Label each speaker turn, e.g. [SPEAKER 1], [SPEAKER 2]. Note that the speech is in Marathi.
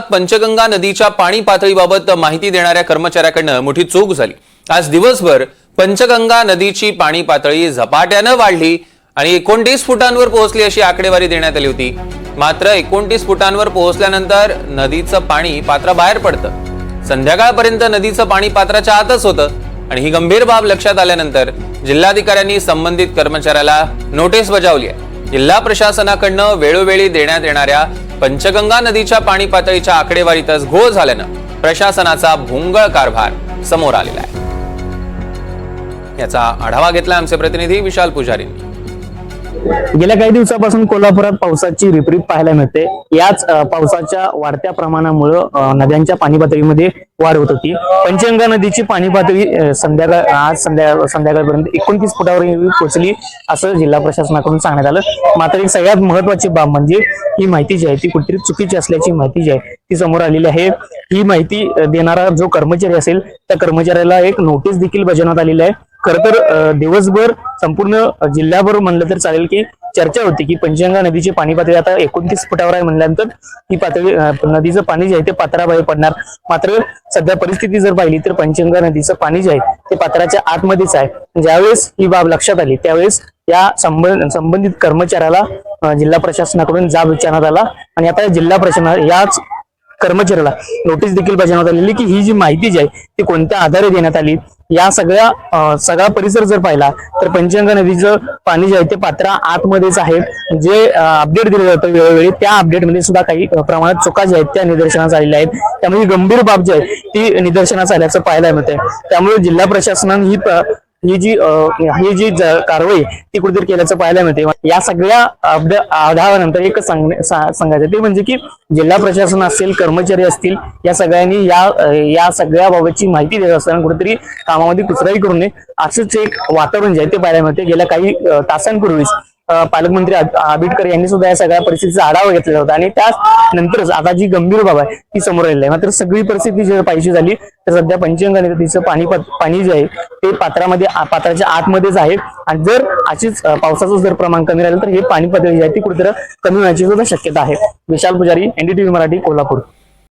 [SPEAKER 1] पंचगंगा नदीच्या पाणी पातळीबाबत माहिती देणाऱ्या कर्मचाऱ्याकडनं मोठी चूक झाली. आज दिवसभर पंचगंगा नदीची पाणी पातळी झपाट्यानं वाढली आणि एकोणतीस फुटांवर पोहोचली अशी आकडेवारी देण्यात आली होती. मात्र एकोणतीस फुटांवर पोहोचल्यानंतर नदीचं पाणी पात्राबाहेर पडतं. संध्याकाळपर्यंत नदीचं पाणी पात्राच्या आतच होतं आणि ही गंभीर बाब लक्षात आल्यानंतर जिल्हाधिकाऱ्यांनी संबंधित कर्मचाऱ्याला नोटीस बजावली आहे. जिल्हा प्रशासनाकडनं वेळोवेळी देण्यात येणाऱ्या पंचगंगा नदीच्या पाणी पातळीच्या आकडेवारीतच घोळ झाल्यानं प्रशासनाचा भोंगळ कारभार समोर आलेला आहे. याचा आढावा घेतला आमचे प्रतिनिधी विशाल पुजारींनी.
[SPEAKER 2] गेल्या काही दिवसापासून कोल्हापुरात पावसाची रिपरीप पाहायला मिळते. याच पावसाच्या वाढत्या प्रमाणामुळं नद्यांच्या पाणी पातळीमध्ये वाढ होत होती. पंचगंगा नदीची पाणी पातळी संध्याकाळ आज संध्या संध्याकाळपर्यंत एकोणतीस फुटावर पोहोचली असं जिल्हा प्रशासनाकडून सांगण्यात आलं. मात्र एक सगळ्यात महत्वाची बाब म्हणजे ही माहिती जी आहे ती कुठेतरी चुकीची असल्याची माहिती जी आहे ती समोर आलेली आहे. ही माहिती देणारा जो कर्मचारी असेल त्या कर्मचाऱ्याला एक नोटीस देखील बजावण्यात आलेली आहे. खर तर दिवसभर संपूर्ण जिल्ह्याभर म्हणलं तर चालेल की चर्चा होती की पंचगंगा नदीची पाणी पातळी आता एकोणतीस फुटावर आहे म्हणल्यानंतर ही पातळी नदीचं पाणी जे आहे ते पात्राबाहेर पडणार. मात्र सध्या परिस्थिती जर पाहिली तर पंचगंगा नदीचं पाणी जे आहे ते पात्राच्या आतमध्येच आहे. ज्यावेळेस ही बाब लक्षात आली त्यावेळेस या संबंध संबंधित कर्मचाऱ्याला जिल्हा प्रशासनाकडून जाब विचारण्यात आला आणि आता जिल्हा प्रशासना याच कर्मचाऱ्याला नोटीस देखील बजावण्यात आलेली की ही जी माहिती जी आहे ती कोणत्या आधारे देण्यात आली? या सगळ्या सगळा परिसर जर पाहिला तर पंचगंगा नदीचं पाणी जे आहे ते पात्रा आतमध्येच आहे. जे अपडेट दिलं जातं वेळोवेळी त्या अपडेटमध्ये सुद्धा काही प्रमाणात चुका ज्या आहेत त्या निदर्शनास आलेल्या आहेत. त्यामुळे गंभीर बाब जी आहे ती निदर्शनास आल्याचं पाहायला मिळते त्यामुळे जिल्हा प्रशासनाने ही ही जी ही जी कारवाई ती कुठेतरी केल्याचं पाहायला मिळते या सगळ्या अपडे- आढाव्यानंतर एक सांगायचं ते म्हणजे की जिल्हा प्रशासन असेल कर्मचारी असतील या सगळ्यांनी या या सगळ्या बाबतची माहिती देत असताना कुठेतरी कामामध्ये कुचराई करू नये. असंच एक वातावरण जे आहे ते पाहायला मिळते गेल्या काही तासांपूर्वीच पालकमंत्री आबिटकर यांनी सुद्धा या सगळ्या परिस्थितीचा आढावा घेतलेला होता. आणि त्यानंतरच आता जी गंभीर बाब आहे ती समोर आलेली आहे. मात्र सगळी परिस्थिती जर पाहिजे झाली तर सध्या पंचगंगा नदीचं पाणी पाणी जे आहे ते पात्रामध्ये पात्राच्या आतमध्येच आहे. आणि जर अशीच पावसाचं जर प्रमाण कमी राहिलं तर हे पाणी पातळी जी आहे ती कुठेतरी कमी होण्याची सुद्धा शक्यता आहे. विशाल पुजारी एनडीटीव्ही मराठी कोल्हापूर.